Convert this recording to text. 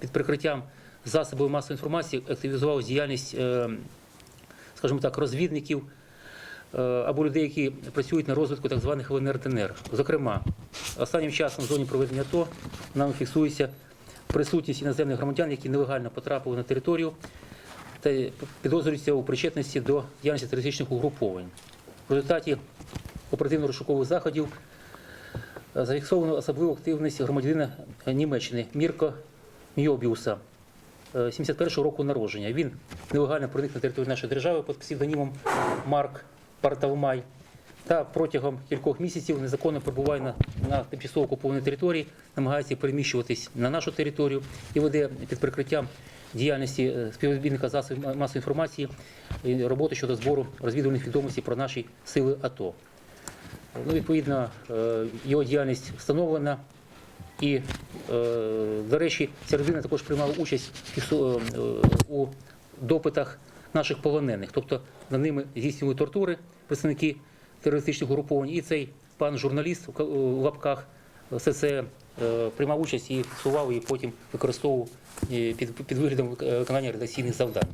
Під прикриттям засобів масової інформації активізував діяльність, е, скажімо так, розвідників е, або людей, які працюють на розвитку так званих ЛНР ДНР. Зокрема, останнім часом в зоні проведення АТО нам фіксується присутність іноземних громадян, які нелегально потрапили на територію та підозрюються у причетності до діяльності терористичних угруповань. В результаті оперативно-розшукових заходів е, зафіксовано особливу активність громадянина Німеччини Мірко Мьобіуса, е, 71-го року народження. Він нелегально проник на територію нашої держави під псевдонімом Марк Партавмай та протягом кількох місяців незаконно перебуває на, на тимчасово окупованій території, намагається переміщуватись на нашу територію і веде під прикриттям діяльності е, співробітника засобів масової інформації і роботи щодо збору розвідувальних відомостей про наші сили АТО. Ну, відповідно, е, його діяльність встановлена. І, е, до речі, ця людина також приймала участь в е, у допитах наших полонених. Тобто над ними здійснювали тортури представники терористичних угруповань. І цей пан журналіст у ка- лапках все це е, приймав участь і фіксував, і потім використовував е, під виглядом виконання редакційних завдань.